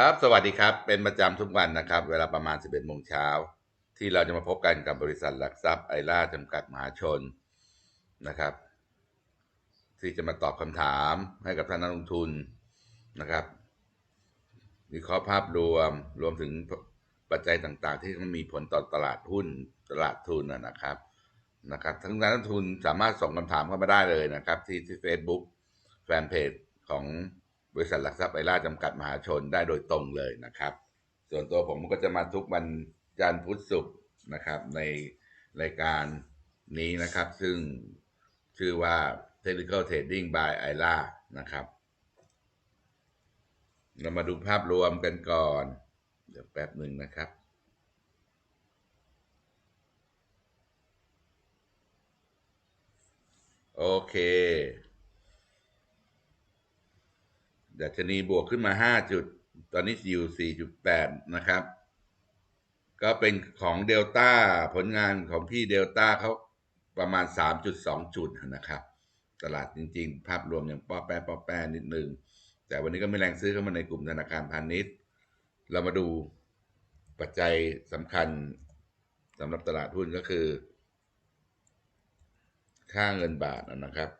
ครับ สวัสดีครับ เป็นประจำทุกวันนะครับ เวลาประมาณ 11โมงเช้า ที่เราจะมาพบกันกับบริษัทหลักทรัพย์ไอร่าจำกัดมหาชนนะครับ ที่จะมาตอบคำถามให้กับท่านนักลงทุนนะครับวิเคราะห์ภาพรวมรวมถึงปัจจัยต่างๆ ที่มันมีผลต่อตลาดหุ้นตลาดทุนนะครับนะครับทั้งนักลงทุนสามารถส่งคำถามเข้ามาได้เลยนะครับ ที่ที่ Facebook แฟนเพจของ บริษัทหลักทรัพย์ไอร่าจำกัดมหาชนได้โดยตรงเลยนะครับ ส่วนตัวผมก็จะมาทุกวันจันทร์พุธศุกร์นะครับ ในรายการนี้นะครับ ซึ่งชื่อว่า Technical Trading by i l a นะครับ เรามาดูภาพรวมกันก่อน เดี๋ยวแป๊บหนึ่งนะครับ โอเค ดัชนีบวกขึ้นมา 5 จุด ตอนนี้อยู่ 4.8 นะครับ ก็เป็นของเดลต้าผลงานของพี่เดลต้าเขาประมาณ 3.2 จุดนะครับ ตลาดจริง ๆ ภาพรวมยังป้อแป้ป้อแป้นิดนึง แต่วันนี้ก็ไม่แรงซื้อเข้ามาในกลุ่มธนาคารพาณิชย์ เรามาดูปัจจัยสำคัญสำหรับตลาดหุ้นก็คือ ค่าเงินบาทนะครับ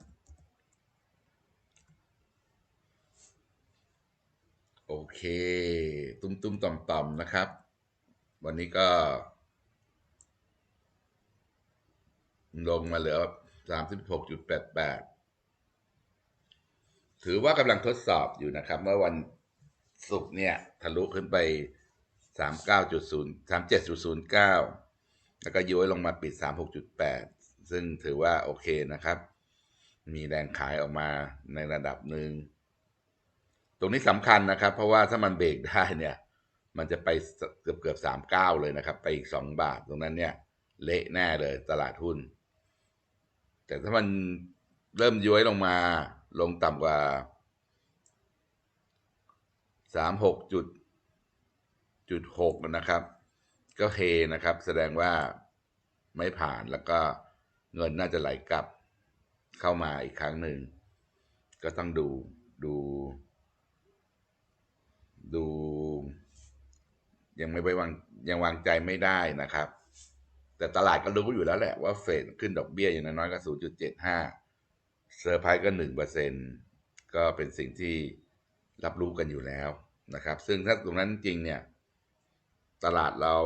โอเค ตุ้มตุ้มต่อมต่อมนะครับ วันนี้ก็ ลงมาเหลือ36.88ถือว่ากำลังทดสอบอยู่นะครับ เมื่อวันศุกร์เนี่ย ทะลุขึ้นไป39.0 37.09แล้วก็ย้อยลงมาปิด36.8ซึ่งถือว่าโอเคนะครับ มีแรงขายออกมาในระดับหนึ่ง ตรงนี้สำคัญนะครับ เพราะว่าถ้ามันเบรกได้เนี่ย มันจะไปเกือบเกือบสามเก้าเลยนะครับ ไปอีกสองบาทตรงนั้นเนี่ย เละแน่เลยตลาดหุ้น แต่ถ้ามันเริ่มย้วยลงมาลงต่ำกว่าสามหกจุดจุดหกนะครับ ก็เฮนะครับ แสดงว่าไม่ผ่านแล้วก็เงินน่าจะไหลกลับเข้ามาอีกครั้งหนึ่ง ก็ต้องดูดู ดู ยังไม่ไว้วางยังวางใจไม่ได้นะครับ แต่ตลาดก็รู้อยู่แล้วแหละว่าเฟดขึ้นดอกเบี้ยอย่างน้อยก็ 0.75เซอร์ไพรส์ก็ 1%ก็เป็นสิ่งที่รับรู้กันอยู่แล้วนะครับ ซึ่งถ้าตรงนั้นจริงเนี่ย ตลาดเรา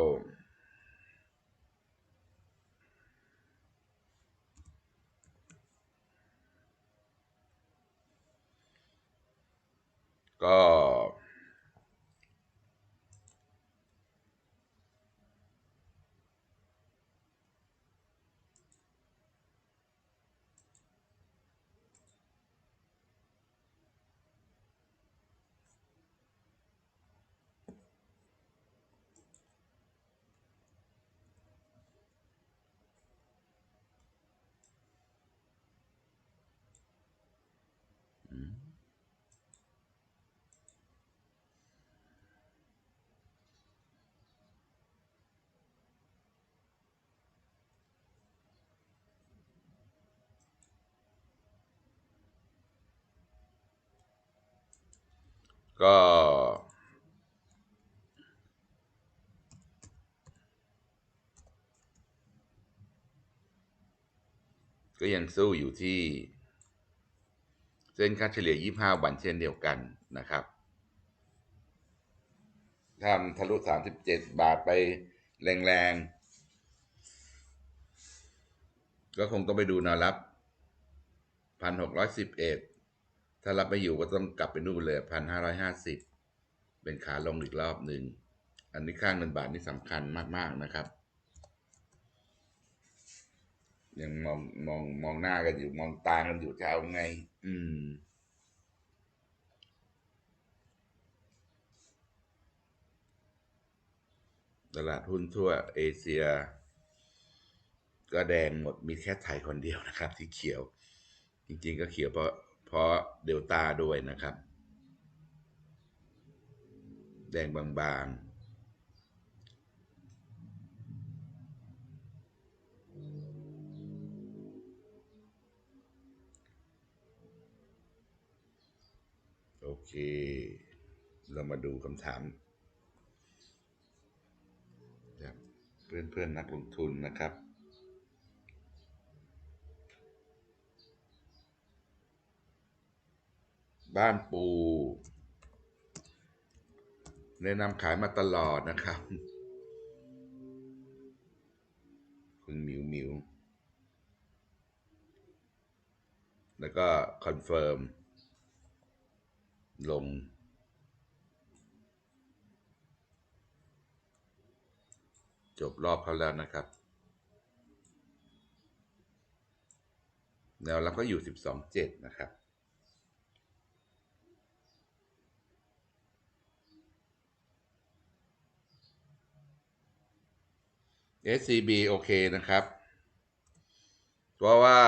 ก็ ก็ ก็ยังสู้อยู่ที่เส้นค่าเฉลี่ย 25 วันเช่นเดียวกันนะครับถ้าทะลุ 37 บาทไปแรงๆ ก็คงต้องไปดูนารับ 1,611 ถ้ารับไม่อยู่ก็ต้องกลับไปนู่นเลยพันห้าร้อยห้าสิบเป็นขาลงอีกรอบหนึ่ง อันนี้ค่างเงินบาทนี่สำคัญมากๆนะครับ ยังมองมองมองหน้ากันอยู่มองตากันอยู่จะเอาไง อืมตลาดหุ้นทั่วเอเชีย ก็แดงหมดมีแค่ไทยคนเดียวนะครับ ที่เขียว จริงๆก็เขียวเพราะ เพราะเดลต้าด้วยนะครับ แดงบางๆโอเค เรามาดูคำถามจากเพื่อนเพื่อนนักลงทุนนะครับ บ้านปู แนะนำขายมาตลอดนะครับ คุณหมิวหมิวแล้วก็คอนเฟิร์ม ลง จบรอบเขาแล้วนะครับ แนวรับก็อยู่ 12.7 นะครับ SCB โอเคนะครับ เพราะว่า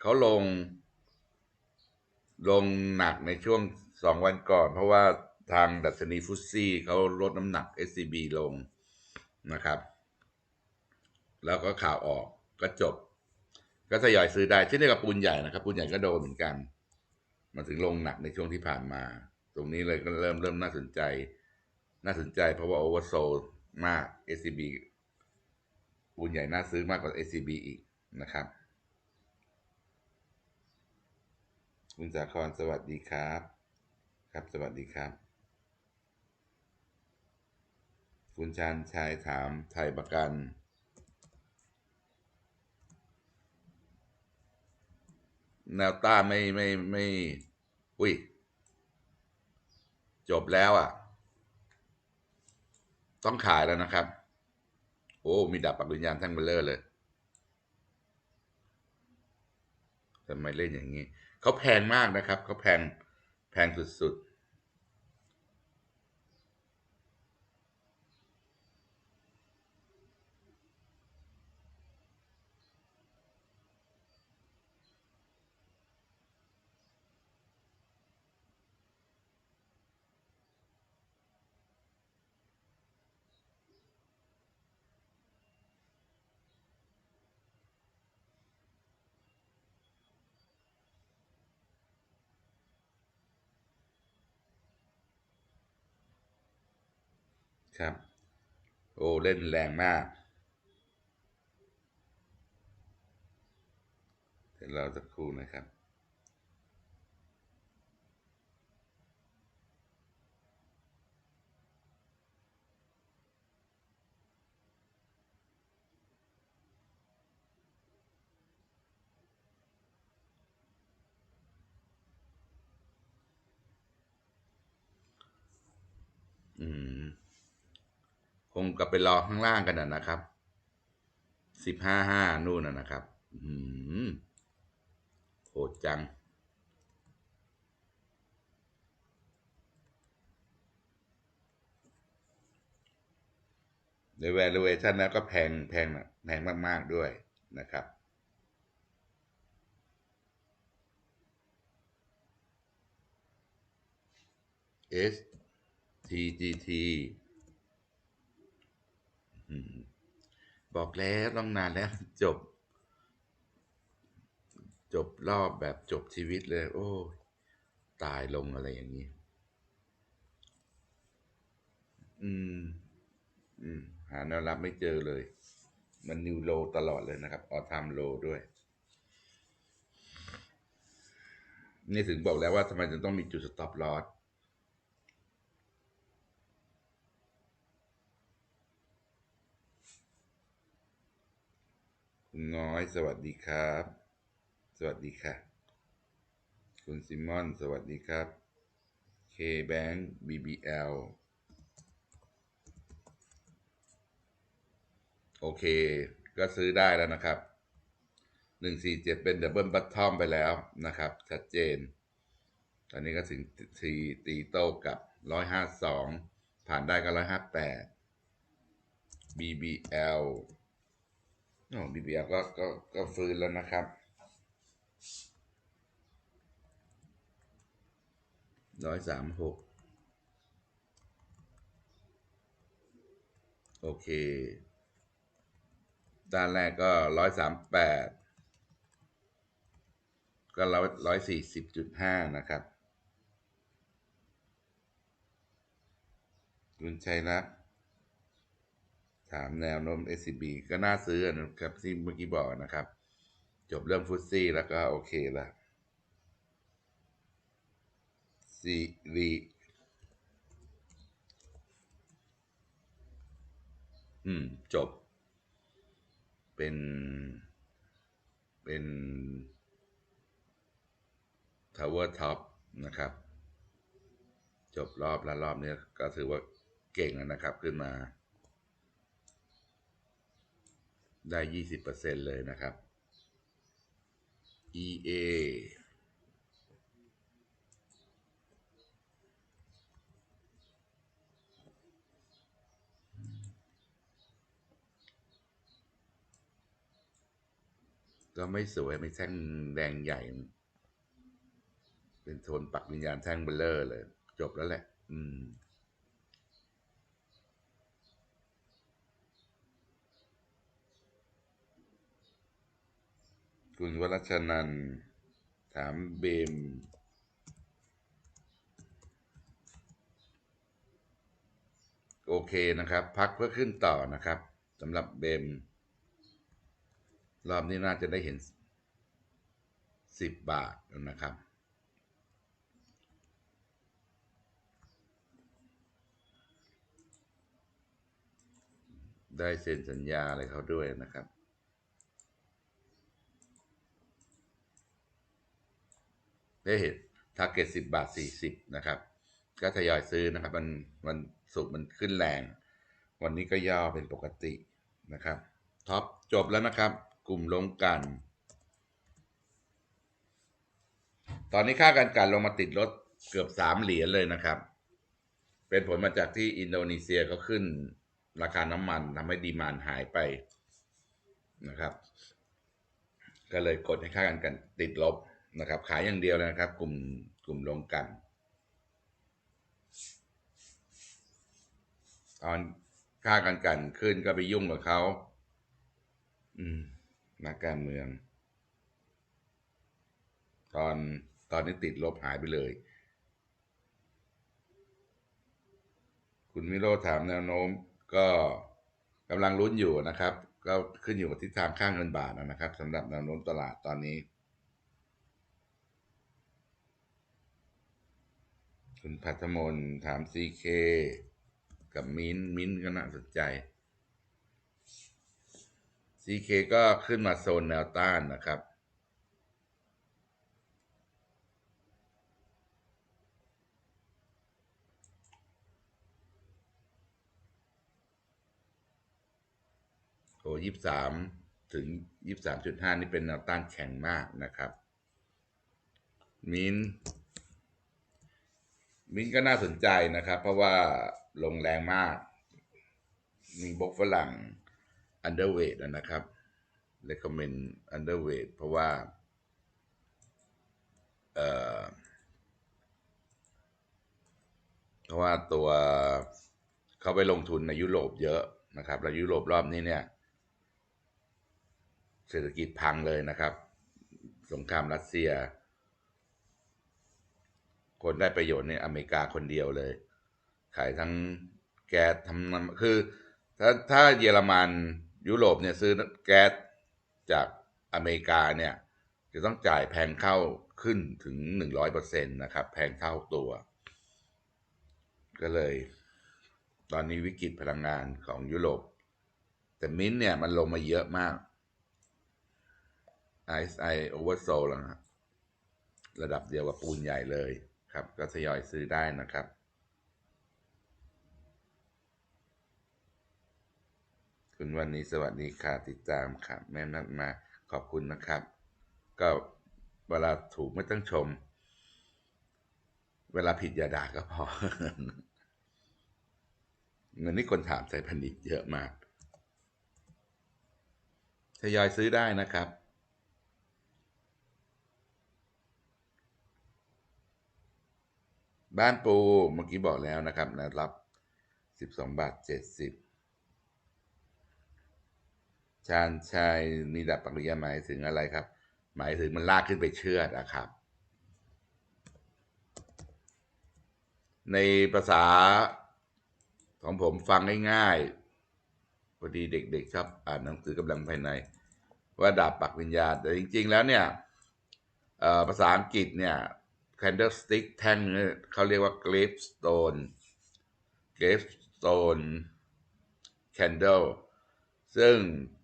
เขาลง ลงหนักในช่วงสองวันก่อน เพราะว่าทางดัชนีฟุตซี่เขาลดน้ำหนัก SCB ลงนะครับ แล้วก็ข่าวออกก็จบ ก็ทยอยซื้อได้เช่นเดียวกับปูนใหญ่นะครับ ปูนใหญ่ก็โดนเหมือนกัน มาถึงลงหนักในช่วงที่ผ่านมา ตรงนี้เลยก็เริ่มเริ่มน่าสนใจ น่าสนใจเพราะว่าโอเวอร์โซ มาก SCB ปูนใหญ่น่าซื้อมากกว่า SCB อีกนะครับคุณสาครสวัสดีครับ ครับ สวัสดีครับ คุณชานชายถามไทยประกัน แนวต้าไม่ไม่ไม่ อุ้ย จบแล้วอะ ต้องขายแล้วนะครับ โอ้ มีดาบปักวิญญาณทั้งเบลเลอร์เลยทำไมเล่นอย่างนี้ เขาแพงมากนะครับ เขาแพง แพงสุดๆ ครับ โอ้เล่นแรงมาก เดี๋ยวเราจะครู่นะครับ คงกลับไปรอข้างล่างกันนะครับสิบห้าห้านู่นนะครับอืมโหดจัง ใน valuation แล้วก็แพงแพงนะแพงมาก ๆ ด้วยนะครับ S T G T บอกแล้วต้องนานแล้วจบ จบรอบแบบจบชีวิตเลย โอ้ตายลงอะไรอย่างนี้ อืม อืม หาแนวรับไม่เจอเลย มันนิวโลตลอดเลยนะครับ ออทามโลด้วย นี่ถึงบอกแล้วว่าทำไมจะต้องมีจุดสต็อปลอส คุณน้อยสวัสดีครับ สวัสดีค่ะ คุณซิมอน สวัสดีครับ K Bank BBL โอเค ก็ซื้อได้แล้วนะครับหนึ่งสี่เจ็ดเป็นดับเบิลบัตทอมไปแล้วนะครับ ชัดเจน ตอนนี้ก็ถึงทีตีโต้กับร้อยห้าสองผ่านได้ก็ร้ อยห้าแปด BBL โอ้ BBL ก็ก็ก็ฟื้นแล้วนะครับ ร้อยสามหก โอเค ด้านแรกก็ร้อยสามแปด ก็ร้อยร้อยสี่สิบจุดห้านะครับ คุณชัยรัก ถามแนวโน้ม SCB ก็น่าซื้อนะครับที่เมื่อกี้บอกนะครับ จบเรื่องฟุตซี่แล้วก็โอเคละซีรีอืม จบ เป็น เป็น Tower Top นะครับ จบรอบแล้วรอบนี้ก็ถือว่าเก่งนะครับขึ้นมา ได้ยี่สิบเปอร์เซ็นเลยนะครับ EA ก็ไม่สวยไม่แท่งแดงใหญ่ เป็นโทนปักวิญญาณแท่งเบลเลอร์เลย จบแล้วแหละ อืม คุณวรัชนันท์ถามเบม โอเคนะครับ พักเพื่อขึ้นต่อนะครับสำหรับเบม รอบนี้น่าจะได้เห็นสิบบาทนะครับได้เซ็นสัญญาอะไรเขาด้วยนะครับ ได้เห็นทาร์เก็ตสิบบาทสี่สิบนะครับ ก็ทยอยซื้อนะครับ มันมันสุกมันขึ้นแรง วันนี้ก็ย่อเป็นปกตินะครับ ท็อปจบแล้วนะครับ กลุ่มลงกัน ตอนนี้ค่าการกันลงมาติดลดเกือบสามเหรียญเลยนะครับ เป็นผลมาจากที่อินโดนีเซียเขาขึ้นราคาน้ำมันทำให้ดีมานหายไปนะครับ ก็เลยกดให้ค่าการกันติดลบ นะครับ ขายอย่างเดียวเลยนะครับ กลุ่มกลุ่มลงกันตอนค่าการกันขึ้นก็ไปยุ่งกับเขาอืมนักการเมือง ตอนตอนนี้ติดลบหายไปเลย คุณมิโรถามแนวโน้มก็กำลังลุ้นอยู่นะครับ ก็ขึ้นอยู่กับทิศทางข้างเงินบาทนะครับสำหรับแนวโน้มตลาดตอนนี้ คุณพัทมนถาม CK กับมิ้นมิ้นก็น่าสนใจ CK ก็ขึ้นมาโซนแนวต้านนะครับ โอ้ยี่สามถึงยี่สามจุดห้านี่เป็นแนวต้านแข็งมากนะครับ มิน มินก็น่าสนใจนะครับ เพราะว่าลงแรงมาก มีบกฝรั่ง underweight นะครับ recommend underweight เพราะว่าเอ่อเพราะว่าตัวเขาไปลงทุนในยุโรปเยอะนะครับ แล้วยุโรปรอบนี้เนี่ย เศรษฐกิจพังเลยนะครับ สงครามรัสเซีย คนได้ประโยชน์ในอเมริกาคนเดียวเลย ขายทั้งแก๊สทำน้ำคือถ้าถ้าเยอรมันยุโรปเนี่ยซื้อแก๊สจากอเมริกาเนี่ย จะต้องจ่ายแพงเข้าขึ้นถึงหนึ่งร้อยเปอร์เซ็นต์นะครับ แพงเท่าตัว ก็เลย ตอนนี้วิกฤตพลังงานของยุโรป แต่มิ้นเนี่ยมันลงมาเยอะมาก RSI oversold แล้วนะระดับเดียวกับปูนใหญ่เลย ครับก็ทยอยซื้อได้นะครับคุณวันนี้สวัสดีค่ะติดตามครับแม่นัดมาขอบคุณนะครับ ก็เวลาถูกไม่ต้องชม เวลาผิดอย่าด่าก็พอเงินนี้คนถามใส่พันดิตเยอะมากทยอยซื้อได้นะครับ บ้านปูเมื่อกี้บอกแล้วนะครับนะรับสิบสองบาทเจ็ดสิบชาญชัยนิดับปริยาหมายถึงอะไรครับ หมายถึงมันลากขึ้นไปเชือดอะครับ ในภาษาของผมฟังง่ายๆพอดีเด็กๆชอบอ่านหนังสือกำลังภายใน ว่าดาบปักวิญญาณแต่จริงๆแล้วเนี่ยภาษาอังกฤษเนี่ย candlestick แท่งเนี่ยเขาเรียกว่า gravestone gravestone candle ซึ่ง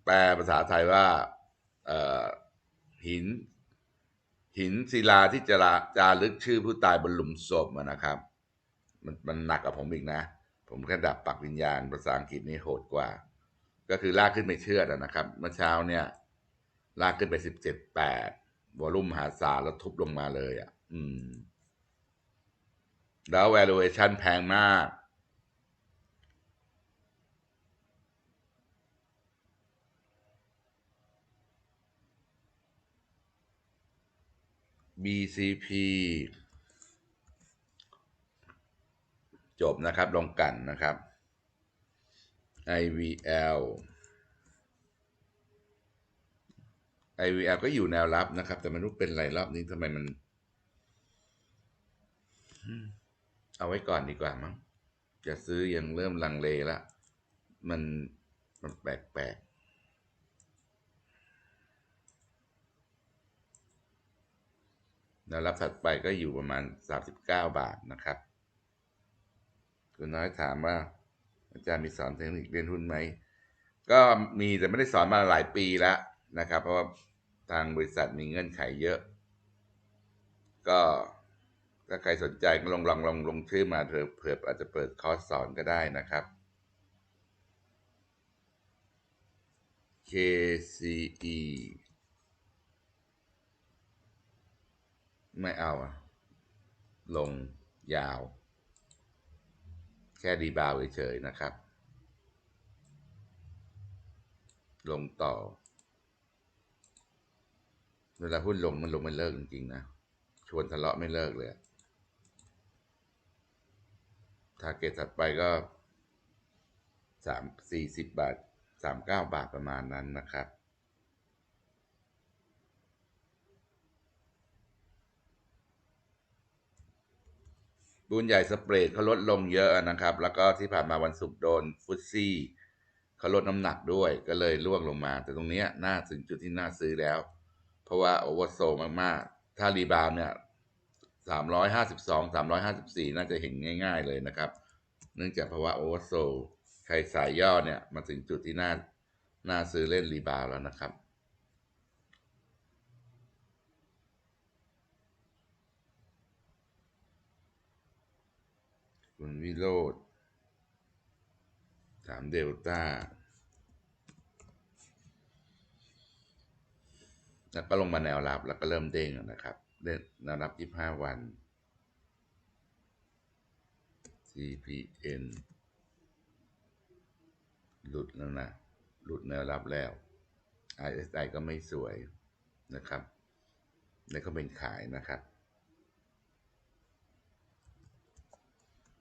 แปลภาษาไทยว่าหิน หินศิลาที่จะจารึกชื่อผู้ตายบนหลุมศพนะครับ มันมันหนักกับผมอีกนะ ผมแค่ดับปักวิญญาณภาษาอังกฤษนี่โหดกว่า ก็คือลากขึ้นไปเชือดนะครับ เมื่อเช้าเนี่ย ลากขึ้นไปสิบเจ็ดแปดวอลุ่มมหาศาลแล้วทุบลงมาเลยอะ่ะ อืม แล้ว valuation แพงมาก BCP จบนะครับ ลงกันนะครับ IVL IVL ก็อยู่แนวรับนะครับ แต่ไม่รู้เป็นไรรอบนี้ทำไมมัน เอาไว้ก่อนดีกว่ามั้งจะซื้อยังเริ่มลังเลละมันมันแปลกๆแนวรับถัดไปก็อยู่ประมาณ 39 บาทนะครับ คุณน้อยถามว่า อาจารย์มีสอนเทคนิคเรียนหุ้นไหม ก็มีแต่ไม่ได้สอนมาหลายปีแล้วนะครับ เพราะว่าทางบริษัทมีเงื่อนไขเยอะ ก็ ถ้าใครสนใจก็ลองลองลองลงชื่อมาเถอะเผื่ออาจจะเปิดคอร์สสอนก็ได้นะครับ KCE ไม่เอาอะลงยาว แค่ดีบาวเฉยๆนะครับ ลงต่อ เวลาหุ้นลงมันลงไม่เลิกจริงๆนะ ชวนทะเลาะไม่เลิกเลย ทาร์เก็ตถัดไปก็สามสี่สิบบาทสามเก้าบาทประมาณนั้นนะครับบุญใหญ่สเปรดเขาลดลงเยอะนะครับ แล้วก็ที่ผ่านมาวันศุกร์โดนฟุตซี่เขาลดน้ำหนักด้วยก็เลยล่วงลงมา แต่ตรงนี้น่าถึงจุดที่น่าซื้อแล้ว เพราะว่าโอเวอร์โซมากๆ ถ้ารีบาวเนี่ย สามร้อยห้าสิบสองสามร้อยห้าสิบสี่น่าจะเห็นง่าย ๆเลยนะครับ เนื่องจากภาวะโอเวอร์โซลใครสายย่อเนี่ย มาถึงจุดที่น่าน่าซื้อเล่นรีบาวแล้วนะครับคุณวิโรธถามเดลต้า แล้วก็ลงมาแนวรับแล้วก็เริ่มเด้งนะครับ เด้งแนวรับ25วัน CPN หลุดแล้วนะ หลุดแนวรับแล้ว RSI ก็ไม่สวยนะครับนี่ก็เป็นขายนะครับ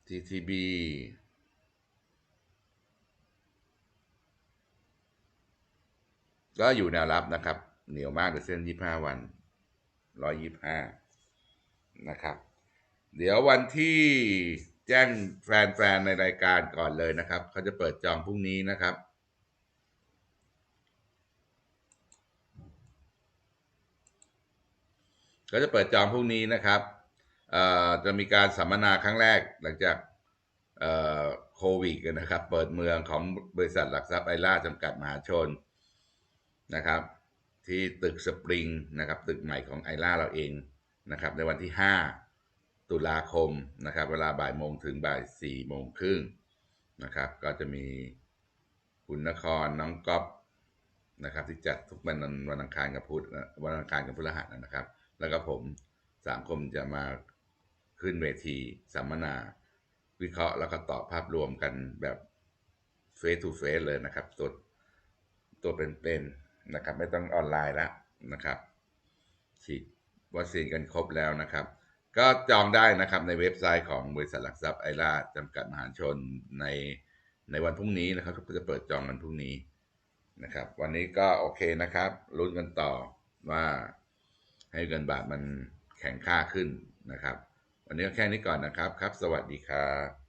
TTB ก็อยู่แนวรับนะครับ เหนียวมากในเส้น 25 วัน 125นะครับ เดี๋ยววันที่แจ้งแฟนๆ ในรายการก่อนเลยนะครับ เขาจะเปิดจองพรุ่งนี้นะครับ ก็จะเปิดจองพรุ่งนี้นะครับเอ่อจะมีการสัมมนาครั้งแรกหลังจากเอ่อโควิดนะครับ เปิดเมืองของบริษัทหลักทรัพย์ไอล่าจำกัดมหาชนนะครับ ที่ตึกสปริงนะครับตึกใหม่ของไอล่าเราเองนะครับในวันที่ 5 ตุลาคมนะครับเวลาบ่ายโมงถึงบ่ายสี่โมงครึ่งนะครับก็จะมีคุณนครน้องก๊อฟนะครับที่จัดทุกวันวันอังคารกับพุธวันอังคารกับพฤหัสนะครับ แล้วก็ผมสามคมจะมาขึ้นเวทีสัมมนา วิเคราะห์แล้วก็ตอบภาพรวมกันแบบเฟสทูเฟสเลยนะครับตัวตัวเป็นๆ นะครับ ไม่ต้องออนไลน์แล้วนะครับ ฉีดวัคซีนกันครบแล้วนะครับ ก็จองได้นะครับในเว็บไซต์ของบริษัทหลักทรัพย์ไอราจำกัดมหาชนในในวันพรุ่งนี้นะครับก็จะเปิดจองวันพรุ่งนี้นะครับ วันนี้ก็โอเคนะครับลุ้นกันต่อว่าให้เงินบาทมันแข็งค่าขึ้นนะครับ วันนี้ก็แค่นี้ก่อนนะครับครับ สวัสดีครับ